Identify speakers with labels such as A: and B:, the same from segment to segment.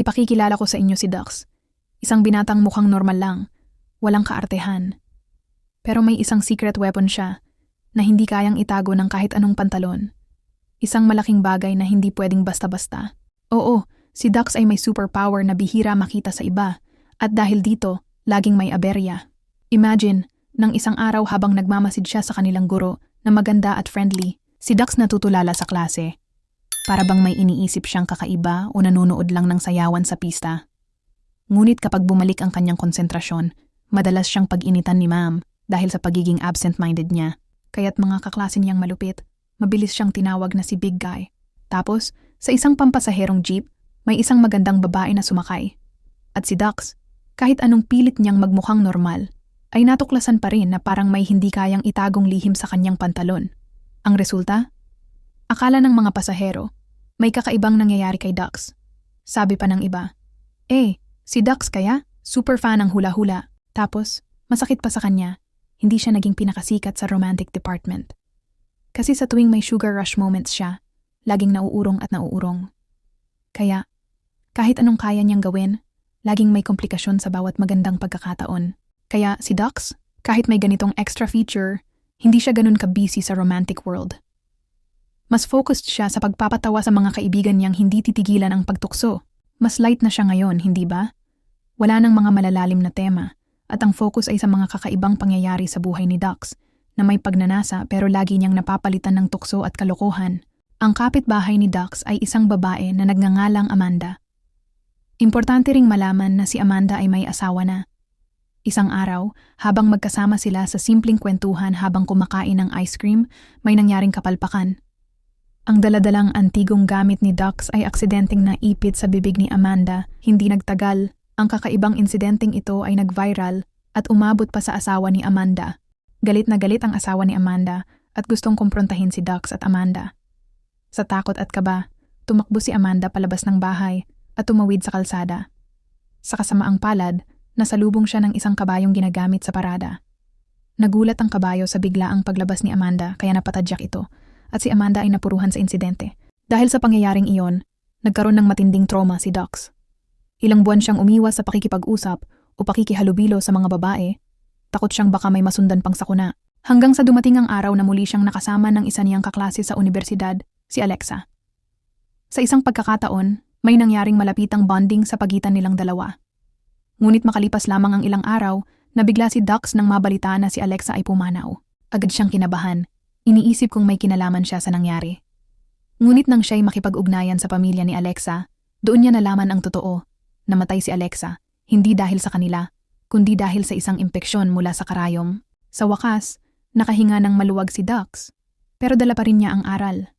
A: Ipakikilala ko sa inyo si Dux. Isang binatang mukhang normal lang, walang kaartehan. Pero may isang secret weapon siya na hindi kayang itago ng kahit anong pantalon. Isang malaking bagay na hindi pwedeng basta-basta. Oo, si Dux ay may superpower na bihira makita sa iba at dahil dito, laging may aberya. Imagine, nang isang araw habang nagmamasid siya sa kanilang guro na maganda at friendly, si Dux natutulala sa klase. Para bang may iniisip siyang kakaiba o nanonood lang ng sayawan sa pista. Ngunit kapag bumalik ang kanyang konsentrasyon, madalas siyang pag-initan ni ma'am dahil sa pagiging absent-minded niya. Kaya't mga kaklase niyang malupit, mabilis siyang tinawag na si Big Guy. Tapos, sa isang pampasaherong jeep, may isang magandang babae na sumakay. At si Dux, kahit anong pilit niyang magmukhang normal, ay natuklasan pa rin na parang may hindi kayang itagong lihim sa kanyang pantalon. Ang resulta? Akala ng mga pasahero, may kakaibang nangyayari kay Dux. Sabi pa ng iba, Eh, si Dux kaya? Super fan ng hula-hula. Tapos, masakit pa sa kanya, hindi siya naging pinakasikat sa romantic department. Kasi sa tuwing may sugar rush moments siya, laging nauurong at nauurong. Kaya, kahit anong kaya niyang gawin, laging may komplikasyon sa bawat magandang pagkakataon. Kaya si Dux, kahit may ganitong extra feature, hindi siya ganun ka-busy sa romantic world. Mas focused siya sa pagpapatawa sa mga kaibigan niyang hindi titigilan ang pagtukso. Mas light na siya ngayon, hindi ba? Wala nang mga malalalim na tema, at ang focus ay sa mga kakaibang pangyayari sa buhay ni Dux, na may pagnanasa pero lagi niyang napapalitan ng tukso at kalokohan. Ang kapitbahay ni Dux ay isang babae na nagngangalang Amanda. Importante ring malaman na si Amanda ay may asawa na Isang araw, habang magkasama sila sa simpleng kwentuhan habang kumakain ng ice cream, may nangyaring kapalpakan. Ang daladalang antigong gamit ni Dux ay aksidenteng naipit sa bibig ni Amanda, hindi nagtagal. Ang kakaibang insidenteng ito ay nag-viral at umabot pa sa asawa ni Amanda. Galit na galit ang asawa ni Amanda at gustong kumprontahin si Dux at Amanda. Sa takot at kaba, tumakbo si Amanda palabas ng bahay at tumawid sa kalsada. Sa kasamaang palad, nasalubong siya ng isang kabayong ginagamit sa parada. Nagulat ang kabayo sa biglaang paglabas ni Amanda kaya napatadyak ito at si Amanda ay napuruhan sa insidente. Dahil sa pangyayaring iyon, nagkaroon ng matinding trauma si Dux. Ilang buwan siyang umiwas sa pakikipag-usap o pakikihalubilo sa mga babae. Takot siyang baka may masundan pang sakuna. Hanggang sa dumating ang araw na muli siyang nakasama ng isa niyang kaklase sa universidad, si Alexa. Sa isang pagkakataon, may nangyaring malapitang bonding sa pagitan nilang dalawa. Ngunit makalipas lamang ang ilang araw, nabigla si Dux nang mabalita na si Alexa ay pumanaw. Agad siyang kinabahan. Iniisip kung may kinalaman siya sa nangyari. Ngunit nang siya'y makipag-ugnayan sa pamilya ni Alexa, doon niya nalaman ang totoo. Namatay si Alexa, hindi dahil sa kanila, kundi dahil sa isang impeksyon mula sa karayom. Sa wakas, nakahinga ng maluwag si Dux. Pero dala pa rin niya ang aral.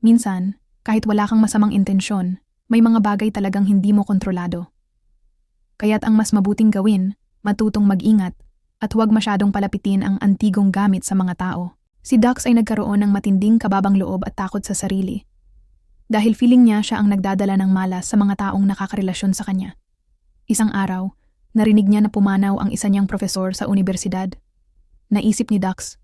A: Minsan, kahit wala kang masamang intensyon, may mga bagay talagang hindi mo kontrolado. Kaya't ang mas mabuting gawin, matutong mag-ingat, at huwag masyadong palapitin ang antigong gamit sa mga tao. Si Dux ay nagkaroon ng matinding kababang loob at takot sa sarili. Dahil feeling niya siya ang nagdadala ng malas sa mga taong nakakarelasyon sa kanya. Isang araw, narinig niya na pumanaw ang isa niyang profesor sa universidad. Naisip ni Dux,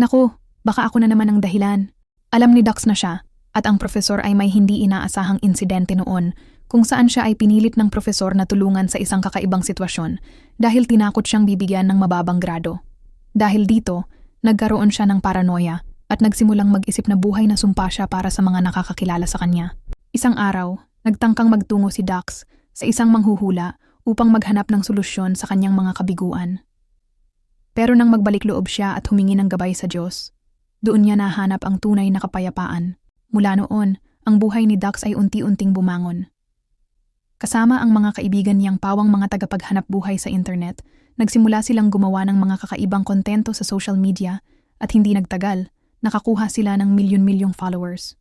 A: Naku, baka ako na naman ang dahilan. Alam ni Dux na siya, at ang profesor ay may hindi inaasahang insidente noon kung saan siya ay pinilit ng profesor na tulungan sa isang kakaibang sitwasyon dahil tinakot siyang bibigyan ng mababang grado. Dahil dito, nagkaroon siya ng paranoia at nagsimulang mag-isip na buhay na sumpa siya para sa mga nakakakilala sa kanya. Isang araw, nagtangkang magtungo si Dax sa isang manghuhula upang maghanap ng solusyon sa kanyang mga kabiguan. Pero nang magbalik loob siya at humingi ng gabay sa Diyos, doon niya nahanap ang tunay na kapayapaan. Mula noon, ang buhay ni Dax ay unti-unting bumangon. Kasama ang mga kaibigan niyang pawang mga tagapaghanap buhay sa internet, nagsimula silang gumawa ng mga kakaibang kontento sa social media at hindi nagtagal, nakakuha sila ng milyon-milyong followers.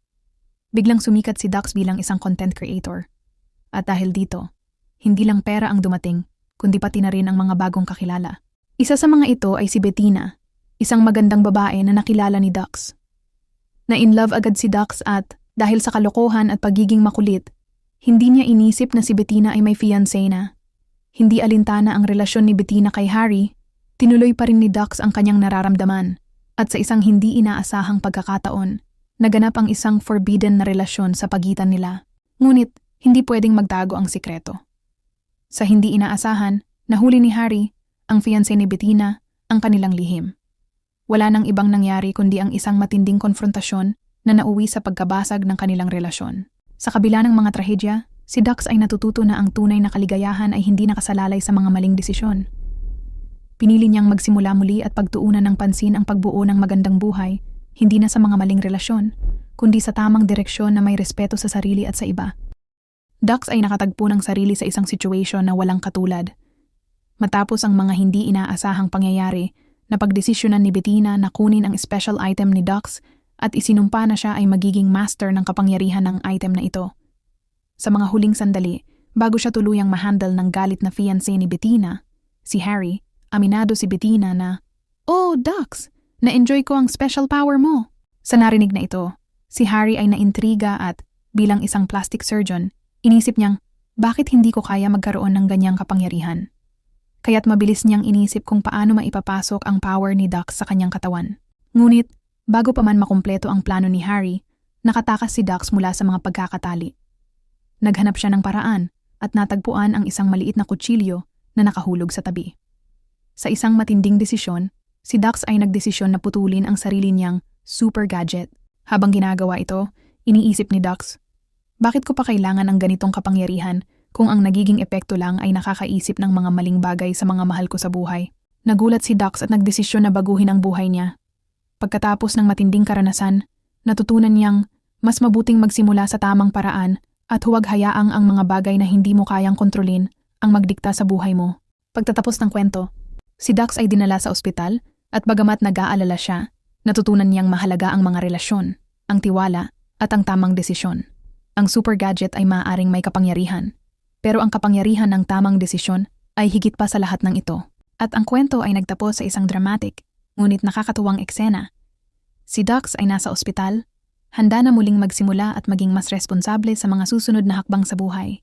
A: Biglang sumikat si Dax bilang isang content creator. At dahil dito, hindi lang pera ang dumating, kundi pati na rin ang mga bagong kakilala. Isa sa mga ito ay si Bettina, isang magandang babae na nakilala ni Dax. Na-in love agad si Dax at, dahil sa kalokohan at pagiging makulit, hindi niya inisip na si Bettina ay may fiancé na. Hindi alintana ang relasyon ni Bettina kay Harry, tinuloy pa rin ni Dux ang kanyang nararamdaman. At sa isang hindi inaasahang pagkakataon, naganap ang isang forbidden na relasyon sa pagitan nila. Ngunit, hindi pwedeng magtago ang sikreto. Sa hindi inaasahan, nahuli ni Harry, ang fiancé ni Bettina, ang kanilang lihim. Wala nang ibang nangyari kundi ang isang matinding konfrontasyon na nauwi sa pagkabasag ng kanilang relasyon. Sa kabila ng mga trahedya, si Dax ay natututo na ang tunay na kaligayahan ay hindi nakasalalay sa mga maling desisyon. Pinili niyang magsimula muli at pagtuunan ng pansin ang pagbuo ng magandang buhay, hindi na sa mga maling relasyon, kundi sa tamang direksyon na may respeto sa sarili at sa iba. Dax ay nakatagpo ng sarili sa isang situation na walang katulad. Matapos ang mga hindi inaasahang pangyayari, napagdesisyonan ni Bettina na kunin ang special item ni Dax at isinumpa na siya ay magiging master ng kapangyarihan ng item na ito. Sa mga huling sandali, bago siya tuluyang mahandle ng galit na fiancé ni Bettina, si Harry, aminado si Bettina na, Oh, Dax, na-enjoy ko ang special power mo. Sa narinig na ito, si Harry ay naintriga at, bilang isang plastic surgeon, Inisip niyang, bakit hindi ko kaya magkaroon ng ganyang kapangyarihan? Kaya't mabilis niyang inisip kung paano maipapasok ang power ni Dax sa kanyang katawan. Ngunit, bago pa man makumpleto ang plano ni Harry, nakatakas si Dax mula sa mga pagkakatali. Naghanap siya ng paraan at natagpuan ang isang maliit na kutsilyo na nakahulog sa tabi. Sa isang matinding desisyon, si Dax ay nagdesisyon na putulin ang sarili niyang super gadget. Habang ginagawa ito, iniisip ni Dax, bakit ko pa kailangan ng ganitong kapangyarihan kung ang nagiging epekto lang ay nakakaisip ng mga maling bagay sa mga mahal ko sa buhay? Nagulat si Dax at nagdesisyon na baguhin ang buhay niya. Pagkatapos ng matinding karanasan, natutunan niyang mas mabuting magsimula sa tamang paraan at huwag hayaang ang mga bagay na hindi mo kayang kontrolin ang magdikta sa buhay mo. Pagtatapos ng kwento, si Dax ay dinala sa ospital at bagamat nag-aalala siya, natutunan niyang mahalaga ang mga relasyon, ang tiwala at ang tamang desisyon. Ang super gadget ay maaaring may kapangyarihan, pero ang kapangyarihan ng tamang desisyon ay higit pa sa lahat ng ito. At ang kwento ay nagtapos sa isang dramatic, ngunit nakakatuwang eksena. Si Dux ay nasa ospital, handa na muling magsimula at maging mas responsable sa mga susunod na hakbang sa buhay.